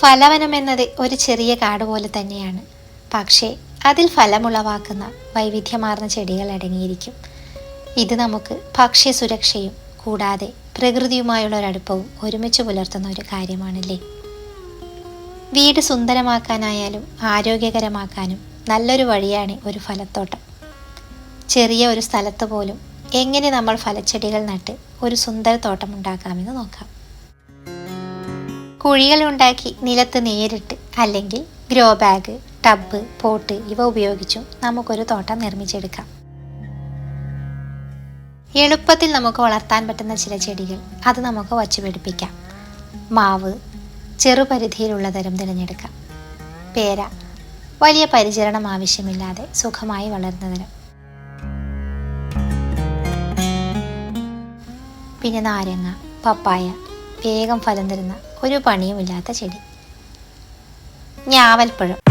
ഫലവനം എന്നത് ഒരു ചെറിയ കാട് പോലെ തന്നെയാണ്. പക്ഷേ അതിൽ ഫലമുളവാക്കുന്ന വൈവിധ്യമാർന്ന ചെടികൾ അടങ്ങിയിരിക്കും. ഇത് നമുക്ക് ഭക്ഷ്യ സുരക്ഷയും കൂടാതെ പ്രകൃതിയുമായുള്ള ഒരടുപ്പവും ഒരുമിച്ച് പുലർത്തുന്ന ഒരു കാര്യമാണല്ലേ? വീട് സുന്ദരമാക്കാനായാലും ആരോഗ്യകരമാക്കാനും നല്ലൊരു വഴിയാണ് ഒരു ഫലത്തോട്ടം. ചെറിയ ഒരു സ്ഥലത്ത് പോലും എങ്ങനെ നമ്മൾ ഫലച്ചെടികൾ നട്ട് ഒരു സുന്ദര തോട്ടം ഉണ്ടാക്കാമെന്ന് നോക്കാം. കുഴികൾ ഉണ്ടാക്കി നിലത്ത് നേരിട്ട് അല്ലെങ്കിൽ ഗ്രോ ബാഗ് ടബ് പോട്ട് ഇവ ഉപയോഗിച്ചും നമുക്കൊരു തോട്ടം നിർമ്മിച്ചെടുക്കാം. എളുപ്പത്തിൽ നമുക്ക് വളർത്താൻ പറ്റുന്ന ചില ചെടികൾ അത് നമുക്ക് വച്ചു പിടിപ്പിക്കാം. മാവ് ചെറുപരിധിയിലുള്ള തരം തിരഞ്ഞെടുക്കാം. പേര വലിയ പരിചരണം ആവശ്യമില്ലാതെ സുഖമായി വളർന്ന തരം പിന്നെ നാരങ്ങ പപ്പായ വേഗം ഫലം തരുന്ന ഒരു പണിയുമില്ലാത്ത ചെടി. ഞാവൽപ്പഴം.